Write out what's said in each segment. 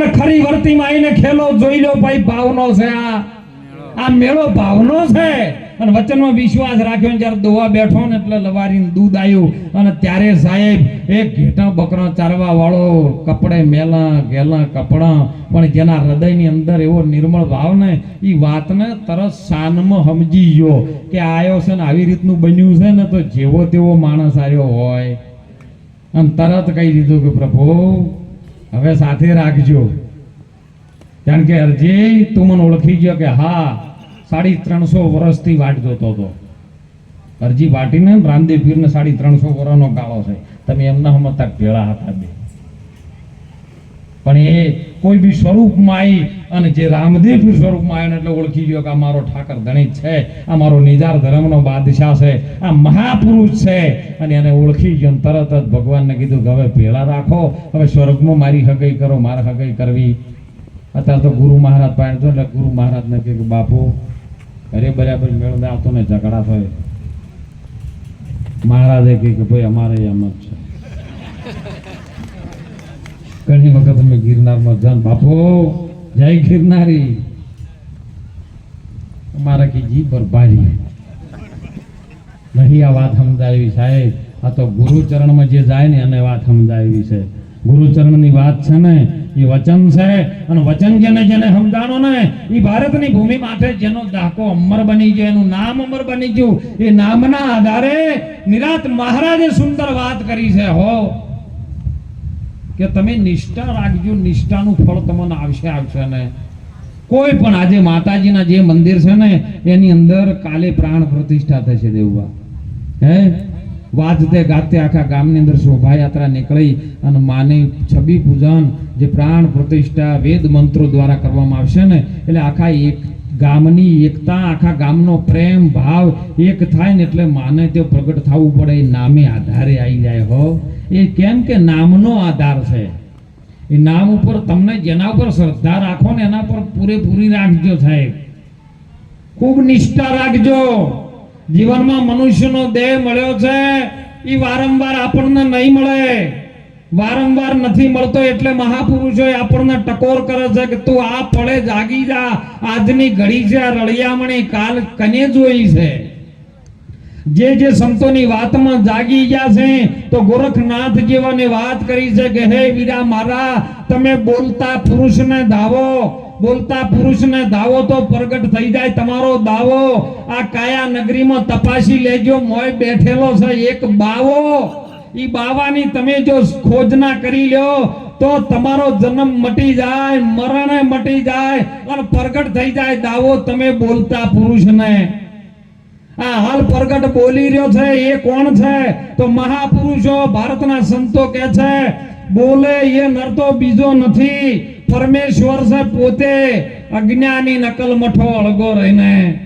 ખરી વર્તીમાં આવીને ખેલો, જોઈ લો ભાઈ, ભાવનો છે આ. આ મેળો ભાવનો છે. અને વચનમાં વિશ્વાસ રાખ્યો ને જ્યારે દોવા બેઠો ને એટલે લવારીને દૂધ આવ્યું અને ત્યારે સાહેબ, એક ઘેટા બકરો ચારવા વાળો, કપડે મેલા, ઘેલા કપડા, પણ જેના હૃદયની અંદર એવો નિર્મળ ભાવ ને એ વાતને તરત શાનમાં સમજી ગયો કે આયો છે ને આવી રીતનું બન્યું છે ને તો જેવો તેવો માણસ આવ્યો હોય. અને તરત કહી દીધું કે પ્રભુ હવે સાથે રાખજો. કારણ કે અરજી તું મને ઓળખી ગયો કે હા, સાડી ત્રણસો વર્ષથી વાટ જોતો હતો. અરજી વાટીને રામદેવ પીરને સાડી ત્રણસો વર્ષનો ગાળો છે. તમે એમના હમતા ભેળા હતા બે. પણ એ કોઈ બી સ્વરૂપમાં આવી અને જે રામદેવ સ્વરૂપમાં આવ્યો એટલે ઓળખી ગયો કે આ મારો ઠાકર ધણિત છે, આ મારો નિજાર ધર્મનો બાદશાહ છે, આ મહાપુરુષ છે. અને એને ઓળખી ગયો તરત જ ભગવાનને કીધું કે હવે ભેળા રાખો, હવે સ્વર્ગમાં મારી હગઈ કરો, મારે હગઈ કરવી. અત્યારે તો ગુરુ મહારાજ પાસે તો એટલે ગુરુ મહારાજને કહે કે બાપુ, અરે બરાબર મેળ આવતો ને ઝઘડા થાય. મહારાજે કહે કે ભાઈ અમારે એમ જ છે. ઘણી વખત અમે ગિરનારમાં જાન બાપો. જય ગિરનારી. મારા કી જી પર ભારી નહીં, આ વાત સમજાવી સાહેબ. આ તો ગુરુચરણમાં જે જાય ને, એને વાત સમજાવી છે. ગુરુચરણની વાત છે ને, એ વચન છે. અને વચન જેને જેને સમજાણો ને એ ભારતની ભૂમિ માટે જેનો દાખો અમર બની ગયો, એનું નામ અમર બની ગયું. એ નામના આધારે નિરાત મહારાજે સુંદર વાત કરી છે, હો. કે તમે નિષ્ઠા રાખજો, નિષ્ઠાનું ફળ તમને આવશે આવશે ને. કોઈ પણ આજે માતાજીના જે મંદિર છે ને, એની અંદર કાલે પ્રાણ પ્રતિષ્ઠા થશે દેવવા. હે? વાજતે ગાતે આખા ગામની અંદર શોભાયાત્રા નીકળી અને માની છબી પૂજન જે પ્રાણ પ્રતિષ્ઠા વેદ મંત્રો દ્વારા કરવામાં આવશે ને, એટલે આખા એક ગામની એકતા, આખા ગામનો પ્રેમ, ભાવ એક થાય ને એટલે માને તે પ્રગટ થવું પડે નામે આધારે આવી જાય હો. એ કેમ કે નામનો આધાર છે. એ નામ ઉપર તમને જેના ઉપર શ્રદ્ધા રાખો ને એના પર પૂરેપૂરી રાખજો સાહેબ. ખૂબ નિષ્ઠા રાખજો. જીવનમાં મનુષ્યનો દેહ મળ્યો છે, એ વારંવાર આપણને નહીં મળે. વારંવાર નથી મળતો એટલે મહાપુરુષોએ આપણને ટકોર કરે છે કે તું આ પડે જાગી જા. આજની ઘડી છે, આ રળિયામણી કાલ કને જોઈ છે? જે જે સંતોની વાતમાં જાગી ગયા છે, તો ગોરખનાથ જેવાને વાત કરી છે કે, હે વીરા મારા, તમે બોલતા પુરુષને ધાવો. બોલતા પુરુષને ધાવો તો પ્રગટ થઈ જાય, તમારો દાવો. આ કાયા નગરીમાં તપાસી લેજો, મોય બેઠેલો છે, એક બાવો. ઈ બાવાની તમે જો ખોજના કરી લ્યો તો તમારો જન્મ મટી જાય, મરણે મટી જાય, અને પ્રગટ થઈ જાય દાવો તમે બોલતા પુરુષને. આ હાલ પ્રગટ બોલી રહ્યો છે, એ કોણ છે? તો મહાપુરુષો, ભારતના સંતો કે છે, બોલે એ નરતો બીજો નથી. પરમેશ્વર છે પોતે. અજ્ઞાની નકલ મઠો અળગો રહીને.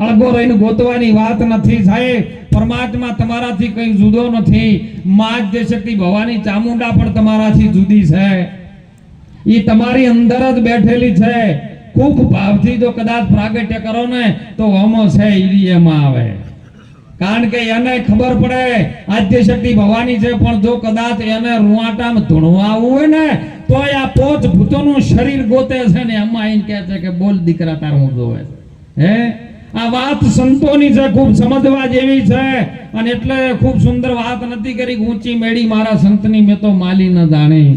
અળગો રહીને ગોતવાની વાત નથી સાહેબ. પરમાત્મા તમારાથી કઈ જુદો નથી. માધ્ય શક્તિ ભવાની ચામુંડા પણ તમારાથી જુદી છે. એ તમારી અંદર જ બેઠેલી છે. ખૂબ ભાવથી જો કદાચ પ્રાગટ્ય કરો ને, તો હોમો છે ઈ એમાં આવે. કારણ કે એને ખબર પડે આદ્ય શક્તિ ભવાની છે, પણ જો કદાચ એને રૂવાટામાં ધૂણવાવું હોય ને તો આ પોચ ભૂતોનું શરીર ગોતે છે ને, એમાં આઈને કહે છે કે બોલ, દીકરા, તાર હું જોવે હે? આ વાત સંતોની છે, ખૂબ સમજવા જેવી છે, અને એટલે ખૂબ સુંદર વાત નથી કરી ઊંચી મેળી મારા સંતની મેં તો માલી ન જાણી.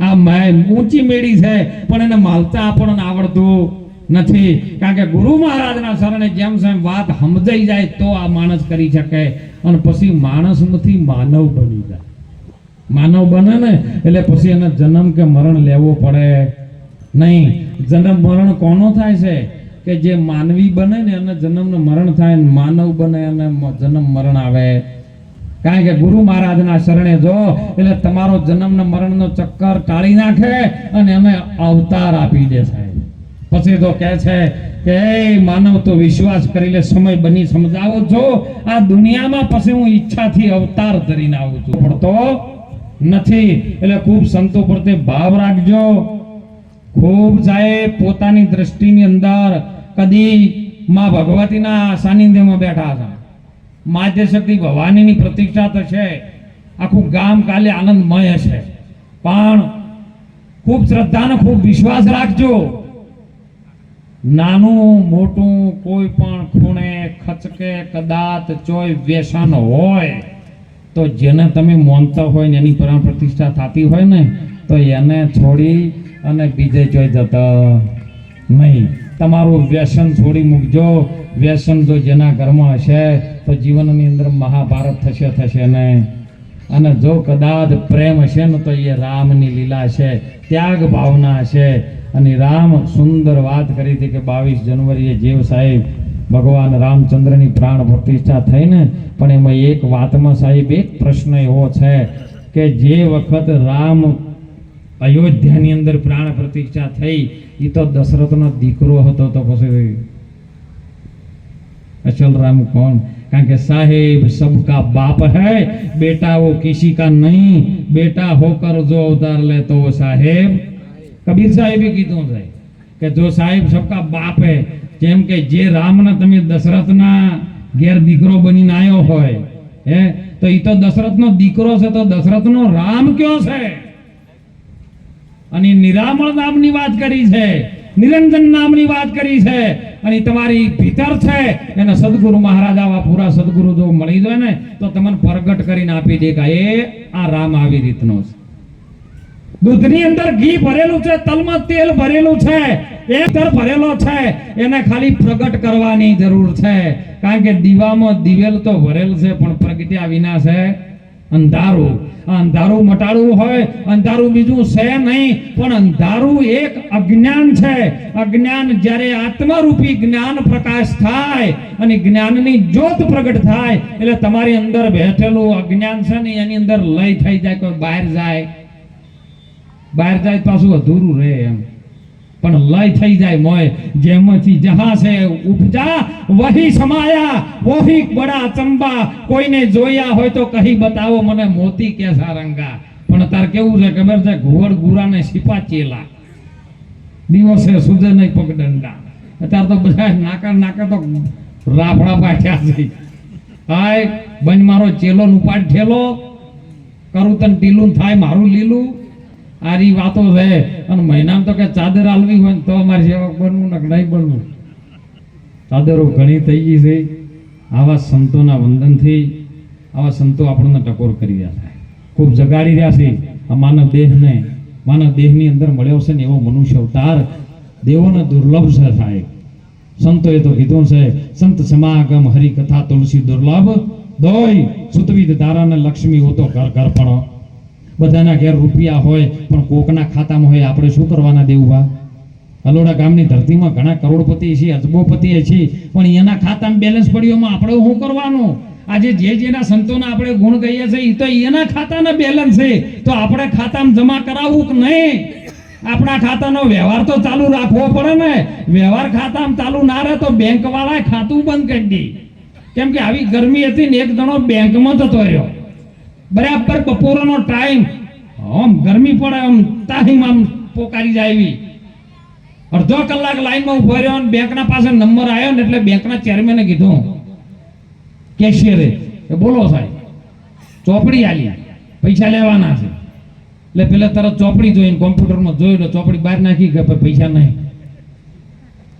આ મેં ઊંચી મેળી છે, પણ એને માલતા આપણને આવડતું નથી. કારણ કે ગુરુ મહારાજના શરણે જેમ જેમ વાત સમજાઈ જાય, તો આ માણસ કરી શકે. અને પછી માણસમાંથી માનવ બની જાય. માનવ બને ને, એટલે પછી એને જન્મ કે મરણ લેવો પડે. નહીં, જન્મ મરણ કોનો થાય છે? કે જે માનવી બને ને, એને જન્મ ને મરણ થાય માનવ બને અને જન્મ મરણ આવે. કારણ કે ગુરુ મહારાજના શરણે જો, એટલે તમારો જન્મ ને મરણનો ચક્કર ટાળી નાખે અને અમે અવતાર આપી દે સાહેબ. પછી તો કહે છે કે, "એ માનવ, તો વિશ્વાસ કરી લે સમય બની સમજાવો છો. આ દુનિયામાં પછી હું ઈચ્છાથી અવતાર ધરીને આવું છું. પડતો નથી. એટલે ખૂબ સંતો પ્રત્યે ભાવ રાખજો. ખૂબ સાહેબ, પોતાની દ્રષ્ટિની અંદર કદી માં ભગવતીના સાનિધ્યમાં બેઠા હતા માધ્ય શક્તિ ભવાનીની પ્રતિષ્ઠા થશે આખું ગામ કાલે આનંદમય હશે. પણ ખૂબ શ્રદ્ધાને ખૂબ વિશ્વાસ રાખજો. નાનું મોટું કોઈ પણ ખૂણે ખચકે કદાચ ચોય વ્યસન હોય, તો જેને તમે માનતા હોય ને એની પ્રાણ પ્રતિષ્ઠા થતી હોય ને, તો એને છોડી અને બીજે જોઈ જતા નહીં. તમારું વ્યસન છોડી મૂકજો. વ્યસન જો જેના ઘરમાં હશે, તો જીવનની અંદર મહાભારત થશે થશે ને. અને જો કદાચ પ્રેમ હશે ને, તો એ રામની લીલા છે ત્યાગ ભાવના છે અને રામ સુંદર વાત કરી હતી કે બાવીસ જનવરીએ જીવ સાહેબ, ભગવાન રામચંદ્રની પ્રાણ પ્રતિષ્ઠા થઈને, પણ એમાં એક વાતમાં સાહેબ, એક પ્રશ્ન એવો છે કે જે વખત રામ अयोध्या प्राण प्रतिष्ठा थी तो दशरथ ना दीकरो तपस्वी तो नहीं, बेटा होकर जो अवतार ले तो वो साहेब। कबीर साहेब ही कीधो साहेब जो साहेब सबका बाप है, जेम के जे राम ना तमे दशरथ ना गैर दीकरो बनी ना आयो होए तो ई तो दशरथ नो दीकरो से तो दशरथ नो राम क्यों से? અને નિરામણ નામની વાત કરી છે, નિરંજન નામની વાત કરી છે, અને તમારી ભીતર છે, એને સદગુરુ મહારાજ આવા પૂરા સદગુરુ જો મળી જાય ને, તો તમને પ્રગટ કરીને આપી દે કે આ રામ આવી રીતનો છે. દૂધની અંદર ઘી ભરેલું છે, તલમાં તેલ ભરેલું છે, એ તર ભરેલો છે, એને ખાલી પ્રગટ કરવાની જરૂર છે. કારણ કે દીવામાં દિવેલ તો ભરેલ છે, પણ પ્રગટ્યા વિના છે અંધારું. અંધારું મટાડવું હોય, અંધારું બીજું છે નહીં, પણ અંધારું એક અજ્ઞાન છે. અજ્ઞાન જ્યારે આત્મારૂપી જ્ઞાન પ્રકાશ થાય અને જ્ઞાનની જ્યોત પ્રગટ થાય, એટલે તમારી અંદર બેઠેલું અજ્ઞાન છે ને, એની અંદર લય થઈ જાય, કોઈ બહાર જાય. બહાર જાય પાછું અધૂરું રહે એમ. પણ લય થઈ જાય મોય જેમાંથી જહા છે ઉપજા, વહી સમાયા, વહી બડા ચંબા. કોઈને જોયા હોય તો કહી બતાવો મને મોતી કે સારંગા. પણ તાર કેવું છે ખબર છે? ઘોડ ગુરા ને સિપા ચેલા. દિવસે સુજે નહીં પગડંડા અત્યારે તો બધા નાકા નાકા તો રાફડા પાઠ્યા છે. હાય, બન મારો ચેલો નું પાડ ઠેલો. કરું તને ટીલું થાય મારું લીલું. આરી વાતો છે. અને મહિનામાં તો કે ચાદર આલવી હોય ને તો અમારે સેવક બનવું, ને નહીં બનવું. ચાદરો ઘણી થઈ ગઈ છે. આવા સંતોના વંદનથી આવા સંતો આપણને ટકોર કરી રહ્યા છે. ખૂબ જગાડી રહ્યા છે આ માનવ દેહને. માનવ દેહની અંદર મળ્યો છે ને એવો મનુષ્ય અવતાર. દેવોને દુર્લભ છે સાહેબ. સંતોએ તો કીધું છે, સંત સમાગમ હરિકથા તુલસી દુર્લભ, દોય સુતવિદ દારાને લક્ષ્મી હોતો ઘર ઘર પણ બધાના ઘેર રૂપિયા હોય, પણ કોકના ખાતામાં હોય, આપણે શું કરવાના દેવું અલોડા ગામની ધરતીમાં ઘણા કરોડપતિ છે અજબોપતિ છે પણ એના ખાતામાં બેલેન્સ પડ્યોમાં આપણે શું કરવાનું? આજે જે જેના સંતોના આપણે ગુણ કહીએ છીએ એ તો એના ખાતાના બેલેન્સ છે. તો આપણે ખાતામાં જમા કરાવવું કે નહીં? આપણા ખાતાનો વ્યવહાર તો ચાલુ રાખવો પડે ને. વ્યવહાર ખાતામાં ચાલુ ના રહે તો બેંક વાળાએ ખાતું બંધ કરી દે. કેમ કે આવી ગરમી હતી ને એક જણો બેંકમાં જતો રહ્યો. બરાબર બપોરનો ટાઈમ આમ ગરમી પડે, આમ તાહીમ આમ પોકારી જાય એવી. અડધો કલાક લાઈનમાં ઊભો રહ્યો અને બેંકના પાસે નંબર આવ્યો ને એટલે બેંકના ચેરમેને કીધું કેશિયરે એ. બોલો સાહેબ, ચોપડી આલી, પૈસા લેવાના છે. એટલે પેલા તરત ચોપડી જોઈને કોમ્પ્યુટરમાં જોયું ને ચોપડી બહાર નાખી કે પૈસા નહીં.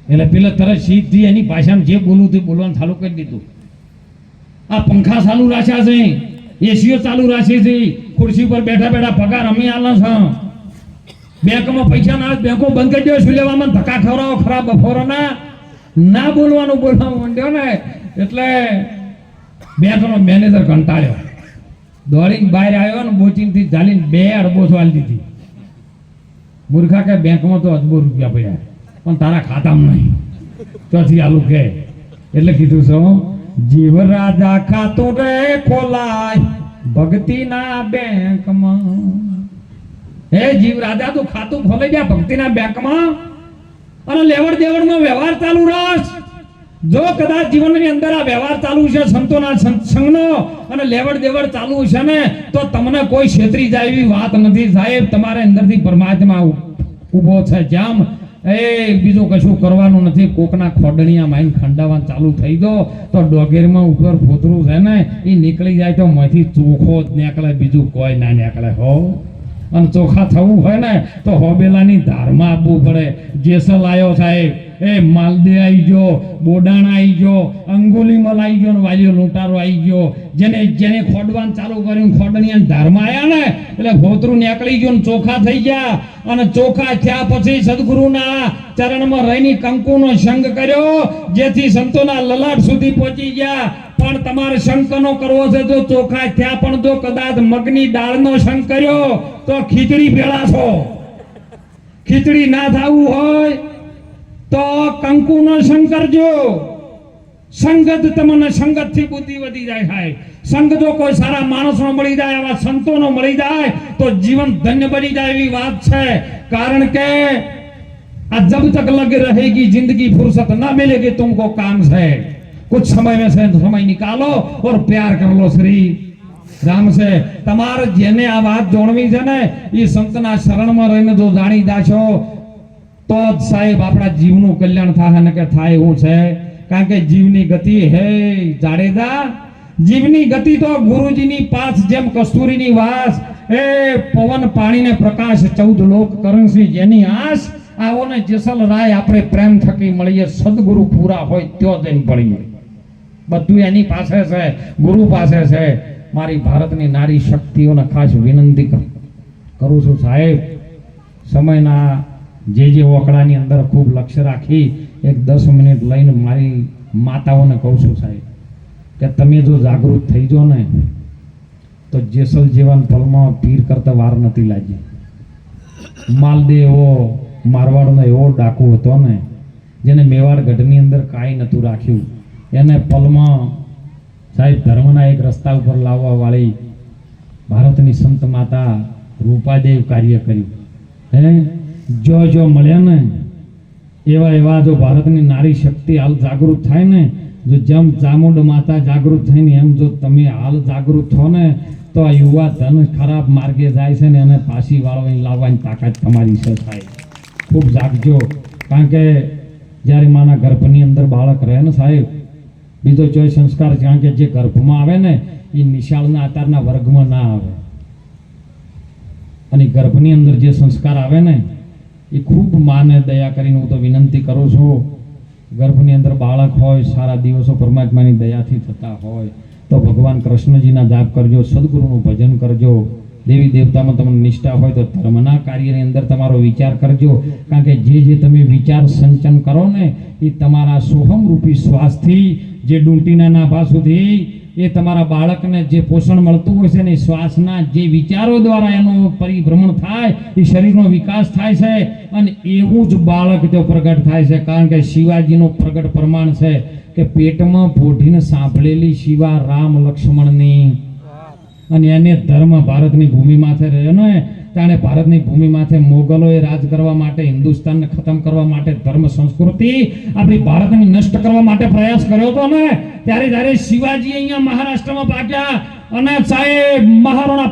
એટલે પેલા તરત સીધી એની ભાષામાં જે બોલવું તે બોલવાનું ચાલુ કરી દીધું. આ પંખા ચાલુ રાખ્યા છે. એસીઓ ચાલુ રાખી છે. ખુરશી પર બેઠા બેઠા પગાર અમે આલા છે. બેંકમાં પૈસા ના બેંકો બંધ કરી દો શું લેવામાં ધક્કા ખવડાવો, ખરાબ બફોરના ના. બોલવાનું બોલવાનું માંડ્યો ને. એટલે બેંકનો મેનેજર કંટાળ્યો. દોડીને બહાર આવ્યો ને બોચીનથી ઝાલીને બે અડબો સવાલ દીધી. મૂર્ખા કે બેંકમાં તો અજબો રૂપિયા પડ્યા. પણ તારા ખાતામાં નહીં. ચોથી આલુ કે. એટલે કીધું છું જીવ રાજા ખાતું રે ખોલાય. ભક્તિના બેંકમાં. હે જીવ રાજા, તું ખાતું ખોલી ગયા ભક્તિના બેંકમાં. અને લેવડ દેવડનો વ્યવહાર ચાલુ રાખ. જો કદાચ જીવનની અંદર આ વ્યવહાર ચાલુ છે, સંતોના સં- સંઘનો અને લેવડ દેવડ ચાલુ છે ને, તો તમને કોઈ છેતરી જાય એવી વાત નથી સાહેબ. તમારે અંદરથી પરમાત્મા ઊભો છે. જામ એ, બીજું કશું કરવાનું નથી. કોકના ખોડણીયા માઇન ખંડાવા ચાલુ થઈ દો. તો ડોગેરમાં ઉપર ફોતરું છે ને એ નીકળી જાય તો મોંથી ચોખો જ નીકળે, બીજું કોઈ ના નીકળે, હો. અને ચોખા થવું હોય ને, તો હોબેલાની ધારમાં આપવું પડે. જેસલ આવ્યો સાહેબ. એ માલદે આવી ગયો બોડાણા આવી ગયો અંગુલીમલ આવી ગયો ને લૂંટારો આવી ગયો જેને જેને ખોડવાનું ચાલુ કર્યું ખોડણી ધારમાં આવ્યા ને, એટલે ભોતરું નીકળી ગયું ચોખા થઈ ગયા. અને ચોખા થયા પછી સદગુરુના ચરણમાં રહીની કંકુનો સંગ કર્યો, જેથી સંતોના લલાટ સુધી પહોંચી ગયા. પણ તમારે શંકનો કરવો છે? જો ચોખા થયા પણ જો કદાચ મગની દાળનો શંક કર્યો, તો ખીચડી ભેળાશો ખીચડી ના થવું હોય તો કંકુનો સંગ કરજો સંગત તમને સંગતથી બુદ્ધિ વધી જાય થાય સંગ જો કોઈ સારા માણસનો મળી જાય આવા સંતોનો મળી જાય તો જીવન ધન્ય બની જાય એવી વાત છે કારણ કે આ जब तक लग रहेगी जिंदगी फुर्सत ना मिलेगी तुमको काम से कुछ समय में से समय निकालो और प्यार कर लो श्री રામ છે તમારે જેને આ વાત જોડવી છે ને એ સંતના શરણમાં રહીને જો જાણી જાશો તો જ સાહેબ, આપણા જીવનું કલ્યાણ થાય ને કે થાય એવું છે. કારણ કે જીવની ગતિ, હે જાડેજા, જીવની ગતિ તો ગુરુજીની પાસ જેમ કસ્તુરીની વાસ. એ પવન પાણીને પ્રકાશ ચૌદ લોક કરણસિંહ જેની આસ આવો ને જેસલ રાય આપણે પ્રેમ થકી મળીએ, સદગુરુ પૂરા હોય ત્યો જઈને પડીએ બધું એની પાસે છે, ગુરુ પાસે છે. મારી ભારતની નારી શક્તિઓને ખાસ વિનંતી કરું છું સાહેબ. સમયના જે જે ઓકળાની અંદર ખૂબ લક્ષ્ય રાખી એક દસ મિનિટ લઈને મારી માતાઓને કહું છું સાહેબ કે તમે જો જાગૃત થઈ જાઓ ને, તો જેસલ જેવા પલમાં પીર કરતા વાર નથી લાગી. માલદે એવો મારવાડનો એવો ડાકુ હતો ને, જેને મેવાડ ગઢની અંદર કાંઈ નહોતું રાખ્યું. એને પલમાં સાહેબ ધર્મના એક રસ્તા ઉપર લાવવા વાળી ભારતની સંત માતા રૂપાદેવ કાર્ય કર્યું. હે? જો જો મળ્યા ને, એવા એવા જો ભારતની નારી શક્તિ હાલ જાગૃત થાય ને, જો જેમ ચામુંડ માતા જાગૃત થઈને, એમ જો તમે હાલ જાગૃત થો ને, તો આ યુવા ધન ખરાબ માર્ગે જાય છે ને, એને પાછી વાળવાની લાવવાની તાકાત તમારી છે સાહેબ. ખૂબ જાગજો. કારણ કે જ્યારે માના ગર્ભની અંદર બાળક રહે ને સાહેબ, બીજો ચોય સંસ્કાર કારણ કે જે ગર્ભમાં આવે ને, એ નિશાળના આતારના વર્ગમાં ના આવે. અને ગર્ભની અંદર જે સંસ્કાર આવે ને એ ખૂબ માને દયા કરીને હું તો વિનંતી કરું છું. ગર્ભની અંદર બાળક હોય, સારા દિવસો પરમાત્માની દયાથી થતા હોય, તો ભગવાન કૃષ્ણજીના જાપ કરજો, સદગુરુનું ભજન કરજો. દેવી દેવતામાં તમને નિષ્ઠા હોય તો ધર્મના કાર્યની અંદર તમારો વિચાર કરજો. કારણ કે જે જે તમે વિચાર સંચન કરો ને, એ તમારા સોહમ રૂપી શ્વાસથી જે ડૂંટીના નાભા સુધી એ તમારા બાળકને જે પોષણ મળતું હોય છે ને શ્વાસના જે વિચારો દ્વારા એનું પરિભ્રમણ થાય એ શરીરનો વિકાસ થાય છે અને એવું જ બાળક જો પ્રગટ થાય છે. કારણ કે શિવાજીનું પ્રગટ પ્રમાણ છે કે પેટમાં ફોઢીને સાંભળેલી શિવા રામ લક્ષ્મણની. અને એને ધર્મ ભારતની ભૂમિ માથે તાણે ભારતની ભૂમિ માથે મોગલોએ રાજ કરવા માટે હિન્દુસ્તાનને ખતમ કરવા માટે ધર્મ, સંસ્કૃતિ આપણી ભારતને નષ્ટ કરવા માટે પ્રયાસ કર્યો હતો ને? ત્યારે જ્યારે શિવાજી અહીંયા મહારાષ્ટ્રમાં પાક્યા અને સાહેબ, મહારાણા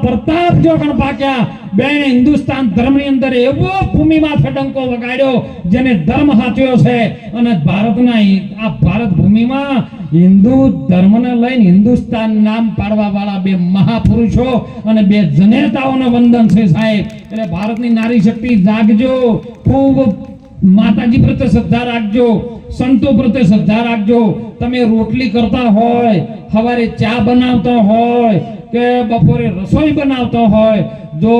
પણ પાક્યા બેને હિન્દુસ્તાન ધર્મની અંદર એવો ભૂમિમાં ફટંકો વગાડ્યો જેને ધર્મ સાચ્યો છે અને ભારતના આ ભારત ભૂમિમાં હિન્દુ ધર્મને લઈને હિન્દુસ્તાન નામ પાડવા વાળા બે મહાપુરુષો અને બે જનેતાઓને વંદન છે સાહેબ. એટલે ભારતની નારી શક્તિ જાગજો, ખૂબ માતાજી પ્રત્યે શ્રદ્ધા રાખજો, સંતો પ્રત્યે શ્રદ્ધા રાખજો. તમે રોટલી કરતા હોય સવારે ચા બનાવતા હોય કે બપોરે રસોઈ બનાવતો હોય, જો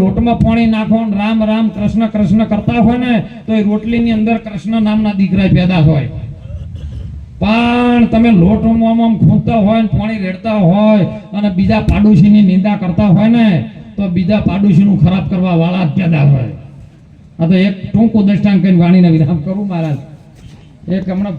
લોટમાં પાણી નાખો રામ રામ કૃષ્ણ કૃષ્ણ કરતા હોય ને, તો એ રોટલીની અંદર કૃષ્ણ નામના દીકરા પેદા હોય. પણ તમે લોટ ખૂંદતા હોય પાણી રેડતા હોય અને બીજા પાડોશીની નિંદા કરતા હોય ને, તો બીજા પાડોશીનું ખરાબ કરવા વાળા જ પેદા હોય. આ તો એક ટૂંકું દ્રષ્ટાંત કરીને વાણીને વિરામ કરું મહારાજ. એક હમણાં